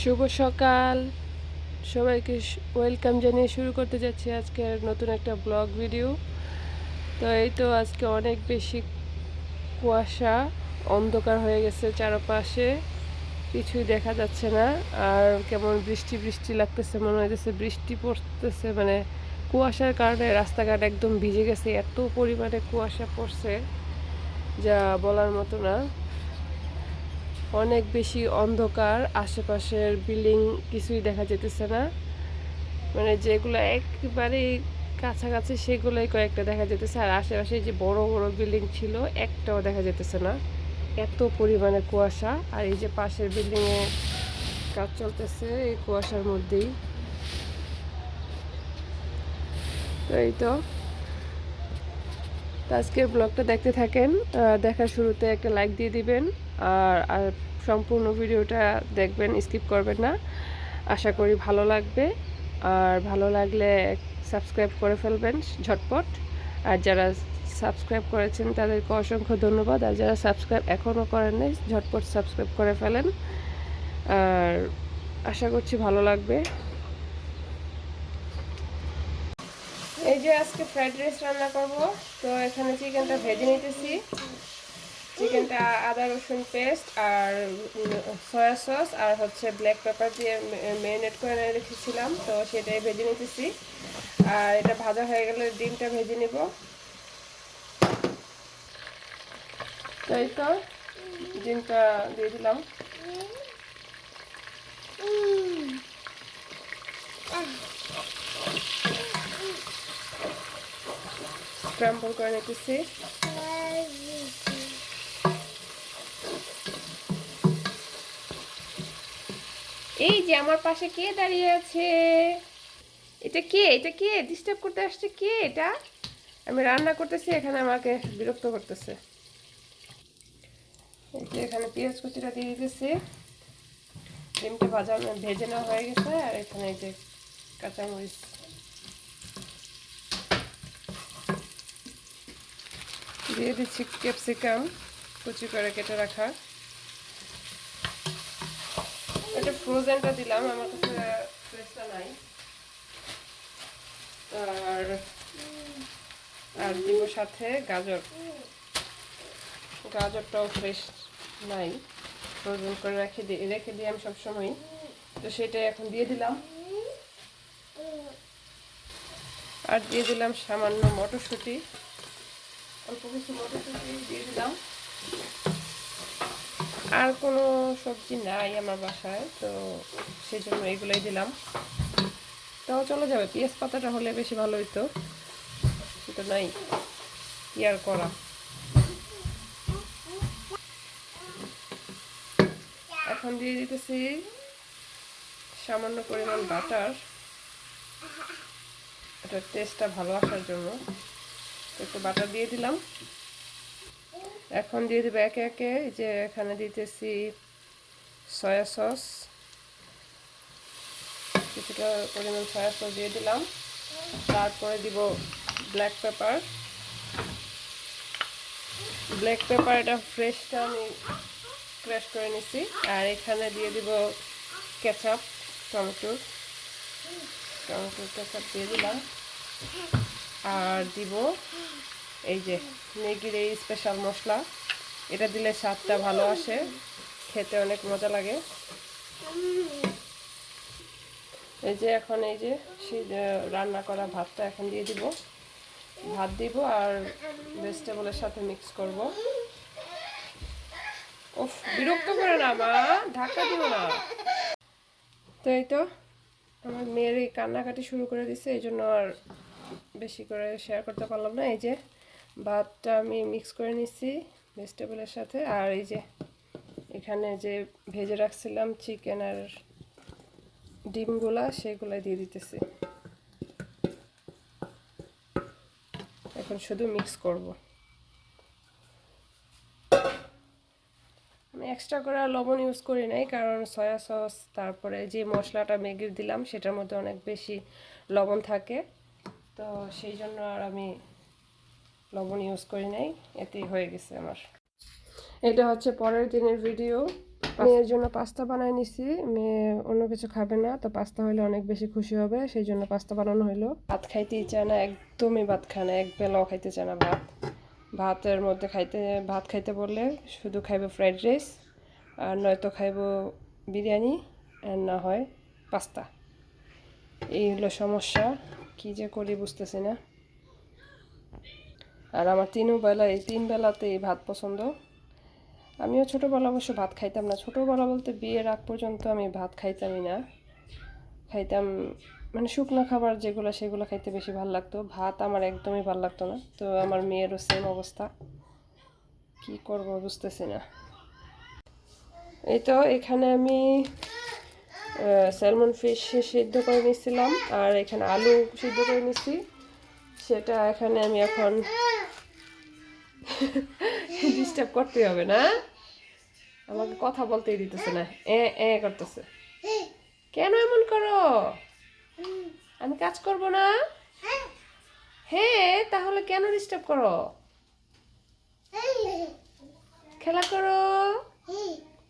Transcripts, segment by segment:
শুভ সকাল। সবাইকে ওয়েলকাম জানিয়ে শুরু করতে যাচ্ছি আজকে নতুন একটা ব্লগ ভিডিও তো এই তো আজকে অনেক বেশি কুয়াশা, অন্ধকার হয়ে গেছে চারপাশে। কিছুই দেখা যাচ্ছে না। আর কেমন বৃষ্টি বৃষ্টি লাগতেছে, মনে হইতেছে বৃষ্টি পড়তেছে। মানে কুয়াশার কারণে রাস্তাঘাট একদম ভিজে গেছে। এত পরিমাণে কুয়াশা পড়ছে, যা বলার মতো না। অনেক বেশি অন্ধকার, আশেপাশের বিল্ডিং কিছুই দেখা যেতেছে না। মানে যেগুলো একেবারে কাছাকাছি সেগুলোই কয়েকটা দেখা যেতেছে, আর আশেপাশে যে বড় বড় বিল্ডিং ছিল, একটাও দেখা যেতেছে না। এত পরিমাণে কুয়াশা, আর এই যে পাশের বিল্ডিংয়ে কাজ চলতেছে, এই কুয়াশার মধ্যেই। তো এই তো। তো আজকের ব্লগটা দেখতে থাকেন দেখার শুরুতে একটা লাইক দিয়ে দিবেন, আর আর সম্পূর্ণ ভিডিওটা দেখবেন স্কিপ করবেন না। আশা করি ভালো লাগবে, আর ভালো লাগলে সাবস্ক্রাইব করে ফেলবেন, ঝটপট। আর যারা সাবস্ক্রাইব করেছেন, তাদেরকে অসংখ্য ধন্যবাদ। আর যারা সাবস্ক্রাইব এখনও করেন নাই, ঝটপট সাবস্ক্রাইব করে ফেলেন। আর আশা করছি ভালো লাগবে। যে আজকে ফ্রাইড রাইস রান্না করব, তো এখানে চিকেনটা ভেজে নিতেছি। চিকেনটা আদা, রসুন পেস্ট আর সয়া সস আর হচ্ছে ব্ল্যাক পেপার দিয়ে ম্যারিনেট করে রেখেছিলাম, তো সেটাই ভেজে নিতেছি। আর এটা ভাজা হয়ে গেলে ডিমটা ভেজে নিব। তো এই তো, ডিমটা দিয়ে দিলাম। স্ক্রাম্বল করে নিতেছি এই যে আমার পাশে কে দাঁড়িয়ে আছে? এটা কে? এটা কে? ডিস্টার্ব করতে আসছে কে এটা? আমি রান্না করতেছি, এখানে আমাকে বিরক্ত করতেছে। এখানে পেঁয়াজ কুচিটা দিয়ে দিতেছি। ডিমটা ভাজা, ভেজে নেওয়া হয়ে গেছে, আর এখানে এই যে কাঁচামরিচ। দিয়ে দিচ্ছি ক্যাপসিকাম, কুচি করে কেটে রাখা। এটা ফ্রোজেনটা দিলাম, আমার কাছে ফ্রেশটা নাই। আর আর দিব সাথে গাজর। গাজরটাও ফ্রেশ নাই। ফ্রোজেন করে রেখে দিই রেখে দিই আমি সবসময় তো সেটাই এখন দিয়ে দিলাম। আর দিয়ে দিলাম সামান্য মটরশুঁটি। অল্প কিছু দিয়ে দিলাম। আর কোনো সবজি নাই আমার বাসায়, তো সেই জন্য এগুলোই দিলাম। তাও চলে যাবে, পেঁয়াজ পাতাটা হলে বেশি ভালো হইতো। সেটা নাই, কি আর করা? এখন দিয়ে দিতেছি সামান্য পরিমাণ বাটার। এটার টেস্টটা ভালো আসার জন্য। একটু বাটার দিয়ে দিলাম। এখন দিয়ে দেবো একে একে যে এখানে দিতেছি সয়া সস। কিছুটা পরিমাণ সয়া সস দিয়ে দিলাম। তারপরে দিব ব্ল্যাক পেপার ব্ল্যাক পেপার এটা ফ্রেশটা আমি ক্র্যাশ করে নিছি। আর এখানে দিয়ে দিব কেচাপ টমেটো। টমেটো কেচাপ দিয়ে দিলাম। আর দিব এই যে ম্যাগির এই স্পেশাল মশলা, এটা দিলে স্বাদটা ভালো আসে, খেতে অনেক মজা লাগে। এই যে এখন এই যে রান্না করা ভাতটা এখন দিয়ে দিব। ভাত দিব আর ভেজিটেবলের সাথে মিক্স করব। উফ, বিরক্ত করে না মা ঢাকা দিব না। তো এই তো, আমার মেয়ের এই কান্নাকাটি শুরু করে দিছে, এই জন্য আর বেশি করে শেয়ার করতে পারলাম না। এই যে ভাতটা আমি মিক্স করে নিচ্ছি ভেজিটেবলের সাথে। আর এই যে এখানে যে ভেজে রাখছিলাম চিকেন আর ডিমগুলা সেগুলা দিয়ে দিতেছি। এখন শুধু মিক্স করব। আমি এক্সট্রা করে লবণ ইউজ করি নাই, কারণ সয়া সস তারপরে যে মশলাটা ম্যাগির দিলাম, সেটার মধ্যে অনেক বেশি লবণ থাকে। তো সেই জন্য আর আমি লবণ ইউজ করি নাই এতেই হয়ে গেছে আমার। এটা হচ্ছে পরের দিনের ভিডিও মেয়ের জন্য পাস্তা বানাই নিছি। মেয়ে অন্য কিছু খাবে না তো পাস্তা হইলে অনেক বেশি খুশি হবে সেই জন্য পাস্তা বানানো হইল। ভাত খাইতেই চায় না একদমই ভাত খায় না এক বেলাও খাইতে চায় না ভাত। ভাতের মধ্যে খাইতে ভাত খাইতে বললে শুধু খাইবে ফ্রাইড রাইস আর নয়তো খাইব বিরিয়ানি আর না হয় পাস্তা। এই হলো সমস্যা কী যে করি বুঝতেছি না। আর আমার তিনও বেলা, এই তিন বেলাতে এই ভাত পছন্দ। আমিও ছোটোবেলা অবশ্য ভাত খাইতাম না। ছোটোবেলা বলতে বিয়ের আগ পর্যন্ত আমি ভাত খাইতামই না। খাইতাম মানে শুকনো খাবার যেগুলো, সেগুলো খাইতে বেশি ভালো লাগতো। ভাত আমার একদমই ভালো লাগতো না। তো আমার মেয়েরও সেম অবস্থা। কি করব বুঝতেছি না। এই তো এখানে আমি স্যালমন ফিশ সিদ্ধ করে নিয়েছিলাম আর এখানে আলু সিদ্ধ করে নিচ্ছি সেটা এখানে আমি এখন ডিস্টার্ব করতে হবে না। আমাকে কথা বলতেই দিতেছে না। এ এ করতেছে। কেন এমন করো? আমি কাজ করব না? হ্যাঁ তাহলে কেন ডিস্টার্ব করো? খেলা করো।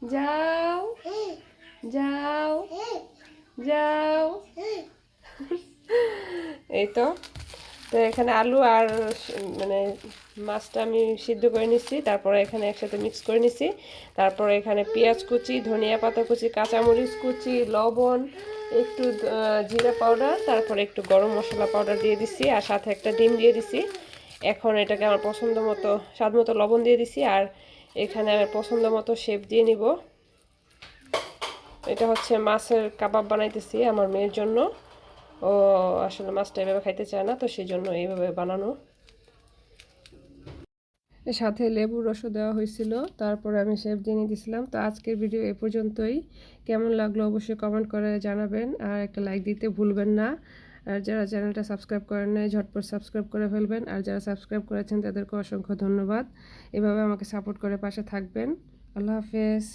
যাও। যাও। যাও। এই তো। তো এখানে আলু আর মানে মাছটা আমি সিদ্ধ করে নিচ্ছি, তারপরে এখানে একসাথে মিক্স করে নিচ্ছি। তারপরে এখানে পেঁয়াজ কুচি, ধনিয়া পাতা কুচি, কাঁচামরিচ কুচি, লবণ, একটু জিরা পাউডার, তারপরে একটু গরম মশলা পাউডার দিয়ে দিচ্ছি, আর সাথে একটা ডিম দিয়ে দিছি এখন এটাকে আমার পছন্দ মতো, স্বাদ মতো লবণ দিয়ে দিছি আর এখানে আমার পছন্দ মতো শেপ দিয়ে নিব। এটা হচ্ছে মাছের কাবাব বানাইতেছি আমার মেয়ের জন্য। ও আসলে মাছটা এভাবে খাইতে চায় না, তো সেই জন্য এইভাবে বানানো। সাথে লেবুর রসও দেওয়া হয়েছিল, তারপরে আমি শেফ নিয়ে দিয়েছিলাম তো আজকের ভিডিও এ পর্যন্তই। কেমন লাগল অবশ্যই কমেন্ট করে জানাবেন, আর একটা লাইক দিতে ভুলবেন না। আর যারা চ্যানেলটা সাবস্ক্রাইব করেন নাই, ঝটপট সাবস্ক্রাইব করে ফেলবেন। আর যারা সাবস্ক্রাইব করেছেন, তাদেরকে অসংখ্য ধন্যবাদ। এভাবে আমাকে সাপোর্ট করে পাশে থাকবেন। আল্লাহ হাফেজ।